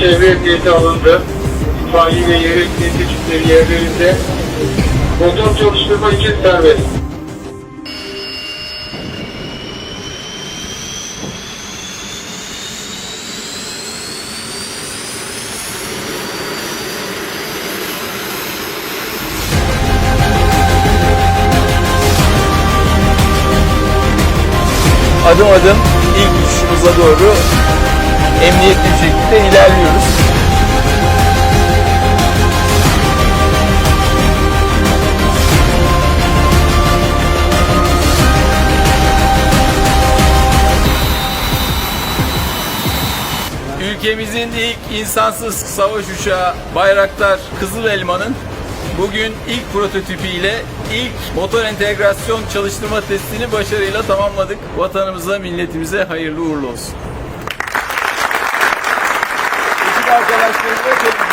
çevre emniyeti alındı. İtfaiye ve yer emniyeti ekipleri yerlerinde. Motor çalıştırma için serbest. adım adım ilk uçuşumuza doğru emniyetli şekilde ilerliyoruz. Ülkemizin ilk insansız savaş uçağı Bayraktar Kızıl Elma'nın bugün ilk prototipiyle ilk motor entegrasyon çalıştırma testini başarıyla tamamladık. Vatanımıza, milletimize hayırlı uğurlu olsun. Ekip arkadaşlarıma çok